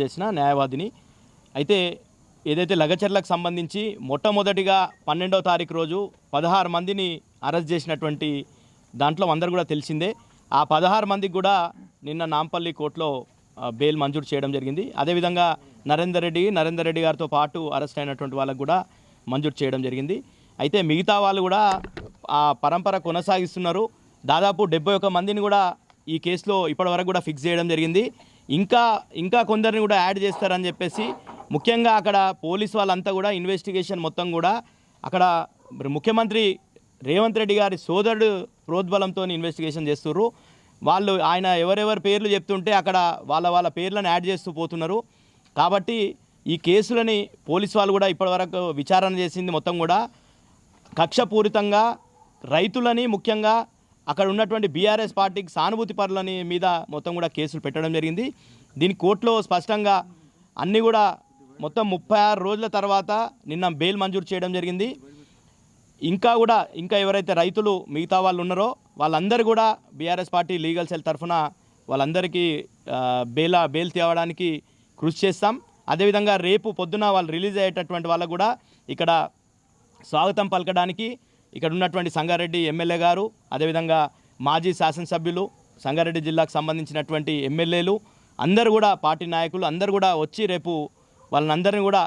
చేసిన న్యాయవాదిని. అయితే ఏదైతే లగచర్లకు సంబంధించి మొట్టమొదటిగా పన్నెండవ తారీఖు రోజు పదహారు మందిని అరెస్ట్ చేసినటువంటి దాంట్లో అందరు కూడా తెలిసిందే. ఆ పదహారు మందికి కూడా నిన్న నాంపల్లి కోర్టులో బెయిల్ మంజూరు చేయడం జరిగింది. అదేవిధంగా నరేందర్ రెడ్డి నరేందర్ రెడ్డి గారితో పాటు అరెస్ట్ అయినటువంటి వాళ్ళకు కూడా మంజూరు చేయడం జరిగింది. అయితే మిగతా వాళ్ళు కూడా ఆ పరంపర కొనసాగిస్తున్నారు. దాదాపు డెబ్బై ఒక మందిని కూడా ఈ కేసులో ఇప్పటివరకు కూడా ఫిక్స్ చేయడం జరిగింది. ఇంకా ఇంకా కొందరిని కూడా యాడ్ చేస్తారని చెప్పేసి ముఖ్యంగా అక్కడ పోలీస్ వాళ్ళంతా కూడా ఇన్వెస్టిగేషన్ మొత్తం కూడా అక్కడ ముఖ్యమంత్రి రేవంత్ రెడ్డి గారి సోదరుడు ప్రోద్బలంతో ఇన్వెస్టిగేషన్ చేస్తున్నారు వాళ్ళు ఆయన ఎవరెవరి పేర్లు చెప్తుంటే అక్కడ వాళ్ళ వాళ్ళ పేర్లను యాడ్ చేస్తూ పోతున్నారు. కాబట్టి ఈ కేసులని పోలీస్ వాళ్ళు కూడా ఇప్పటివరకు విచారణ చేసింది మొత్తం కూడా కక్షపూరితంగా రైతులని ముఖ్యంగా అక్కడ ఉన్నటువంటి బీఆర్ఎస్ పార్టీకి సానుభూతి పరులని మీద మొత్తం కూడా కేసులు పెట్టడం జరిగింది. దీని కోర్టులో స్పష్టంగా అన్నీ కూడా మొత్తం ముప్పై ఆరు రోజుల తర్వాత నిన్న బెయిల్ మంజూరు చేయడం జరిగింది. ఇంకా కూడా ఇంకా ఎవరైతే రైతులు మిగతా వాళ్ళు ఉన్నారో వాళ్ళందరూ కూడా బీఆర్ఎస్ పార్టీ లీగల్ సెల్ తరఫున వాళ్ళందరికీ బెయిల్ బెయిల్ తేవడానికి కృషి చేస్తాం. అదేవిధంగా రేపు పొద్దున వాళ్ళు రిలీజ్ అయ్యేటటువంటి వాళ్ళకు కూడా ఇక్కడ స్వాగతం పలకడానికి ఇక్కడ ఉన్నటువంటి సంగారెడ్డి ఎమ్మెల్యే గారు అదేవిధంగా మాజీ శాసనసభ్యులు సంగారెడ్డి జిల్లాకు సంబంధించినటువంటి ఎమ్మెల్యేలు అందరూ కూడా పార్టీ నాయకులు అందరూ కూడా వచ్చి రేపు వాళ్ళందరినీ కూడా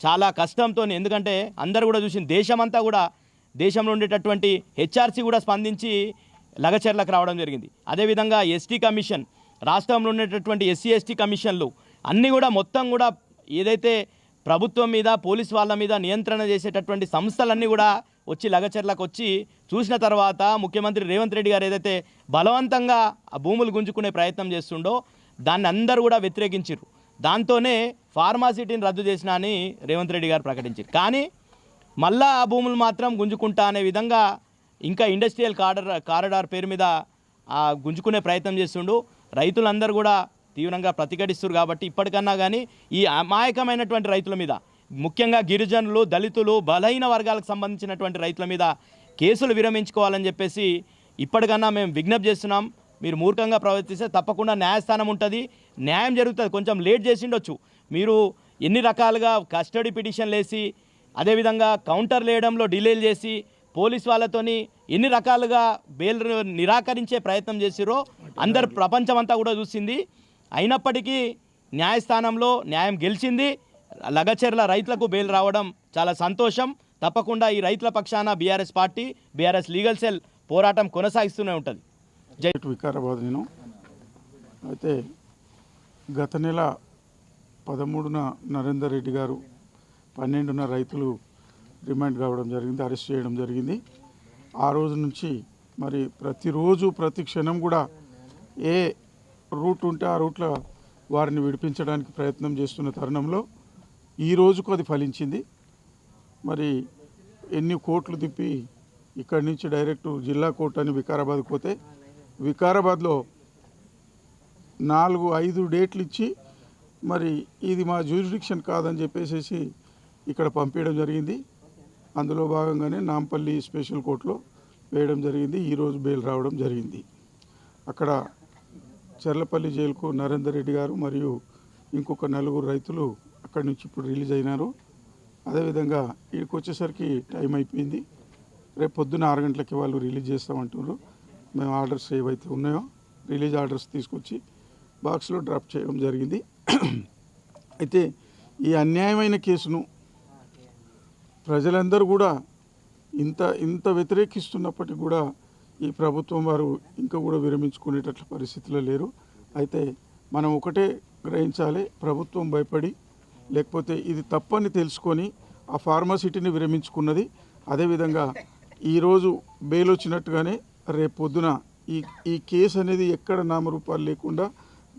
చాలా కష్టంతో ఎందుకంటే అందరూ కూడా చూసిన దేశమంతా కూడా దేశంలో ఉండేటటువంటి హెచ్ఆర్సీ కూడా స్పందించి లగచర్లకు రావడం జరిగింది. అదేవిధంగా ఎస్టీ కమిషన్ రాష్ట్రంలో ఉండేటటువంటి ఎస్సీ ఎస్టీ కమిషన్లు అన్నీ కూడా మొత్తం కూడా ఏదైతే ప్రభుత్వం మీద పోలీస్ వాళ్ళ మీద నియంత్రణ చేసేటటువంటి సంస్థలన్నీ కూడా వచ్చి లగచర్లకు వచ్చి చూసిన తర్వాత ముఖ్యమంత్రి రేవంత్ రెడ్డి గారు ఏదైతే బలవంతంగా ఆ భూములు గుంజుకునే ప్రయత్నం చేస్తుండో దాన్ని అందరూ కూడా వ్యతిరేకించారు దాంతోనే ఫార్మాసిటీని రద్దు చేసిన అని రేవంత్ రెడ్డి గారు ప్రకటించారు కానీ మళ్ళా ఆ భూములు మాత్రం గుంజుకుంటా అనే విధంగా ఇంకా ఇండస్ట్రియల్ కారిడార్ కారిడార్ పేరు మీద గుంజుకునే ప్రయత్నం చేస్తుండు. రైతులందరూ కూడా తీవ్రంగా ప్రతిఘటిస్తున్నారు కాబట్టి ఇప్పటికన్నా కానీ ఈ అమాయకమైనటువంటి రైతుల మీద ముఖ్యంగా గిరిజనులు దళితులు బలహీన వర్గాలకు సంబంధించినటువంటి రైతుల మీద కేసులు విరమించుకోవాలని చెప్పేసి ఇప్పటికన్నా మేము విజ్ఞప్తి చేస్తున్నాం. మీరు మూర్ఖంగా ప్రవర్తిస్తే తప్పకుండా న్యాయస్థానం ఉంటుంది. న్యాయం జరుగుతుంది. కొంచెం లేట్ చేసిండొచ్చు. మీరు ఎన్ని రకాలుగా కస్టడీ పిటిషన్లు వేసి అదేవిధంగా కౌంటర్ లేయడంలో డిలేలు చేసి పోలీస్ వాళ్ళతోని ఎన్ని రకాలుగా బెయిల్ నిరాకరించే ప్రయత్నం చేసిరో అందరు ప్రపంచం అంతా కూడా చూసింది. అయినప్పటికీ న్యాయస్థానంలో న్యాయం గెలిచింది. లగచెర్ల రైతులకు బెయిల్ రావడం చాలా సంతోషం. తప్పకుండా ఈ రైతుల పక్షాన BRS party BRS legal cell పోరాటం కొనసాగిస్తూనే ఉంటుంది. జై వికారాబాద్ నేను. అయితే గత నెల పదమూడున నరేందర్ రెడ్డి గారు పన్నెండున రైతులు రిమాండ్ కావడం జరిగింది అరెస్ట్ చేయడం జరిగింది. ఆ రోజు నుంచి మరి ప్రతిరోజు ప్రతి క్షణం కూడా ఏ రూట్ ఉంటే ఆ రూట్లో వారిని విడిపించడానికి ప్రయత్నం చేస్తున్న తరుణంలో ఈ రోజుకు అది ఫలించింది. మరి ఎన్ని కోట్లు తిప్పి ఇక్కడి నుంచి డైరెక్ట్ జిల్లా కోర్టు అని వికారాబాద్ పోతే వికారాబాద్లో నాలుగు ఐదు డేట్లు ఇచ్చి మరి ఇది మా జ్యూరిడిక్షన్ కాదని చెప్పేసి ఇక్కడ పంపించడం జరిగింది. అందులో భాగంగానే నాంపల్లి స్పెషల్ కోర్టులో వేయడం జరిగింది. ఈరోజు బెయిల్ రావడం జరిగింది. అక్కడ చెర్లపల్లి జైలుకు నరేందర్ రెడ్డి గారు మరియు ఇంకొక నలుగురు రైతులు అక్కడి నుంచి ఇప్పుడు రిలీజ్ అయినారు. అదేవిధంగా ఇక్కడికి వచ్చేసరికి టైం అయిపోయింది. రేపు పొద్దున్న ఆరు గంటలకి వాళ్ళు రిలీజ్ చేస్తామంటున్నారు. మేము ఆర్డర్స్ ఏవైతే ఉన్నాయో రిలీజ్ ఆర్డర్స్ తీసుకొచ్చి బాక్స్లో డ్రాప్ చేయడం జరిగింది. అయితే ఈ అన్యాయమైన కేసును ప్రజలందరూ కూడా ఇంత ఇంత వ్యతిరేకిస్తున్నప్పటికీ కూడా ఈ ప్రభుత్వం వారు ఇంకా కూడా విరమించుకునేటట్ల పరిస్థితిలో లేరు. అయితే మనం ఒకటే గ్రహించాలి ప్రభుత్వం భయపడి లేకపోతే ఇది తప్పని తెలుసుకొని ఆ ఫార్మాసిటీని విరమించుకున్నది. అదేవిధంగా ఈరోజు బెయిల్ వచ్చినట్టుగానే రేపు పొద్దున ఈ ఈ కేసు అనేది ఎక్కడ నామరూపాలు లేకుండా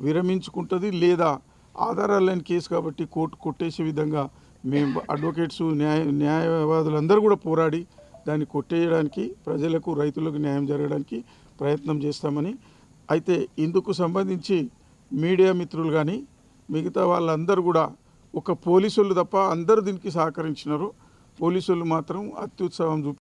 విరమించుకుంటుంది లేదా ఆధారాలు లేని కేసు కాబట్టి కోర్టు కొట్టేసే విధంగా మేము అడ్వకేట్స్ న్యాయ న్యాయవాదులందరూ కూడా పోరాడి దాన్ని కొట్టేయడానికి ప్రజలకు రైతులకు న్యాయం జరగడానికి ప్రయత్నం చేస్తామని. అయితే ఇందుకు సంబంధించి మీడియా మిత్రులు కానీ మిగతా వాళ్ళందరూ కూడా ఒక పోలీసులు తప్ప అందరూ దీనికి సహకరించినారు. పోలీసులు మాత్రం అత్యుత్సాహం చూపి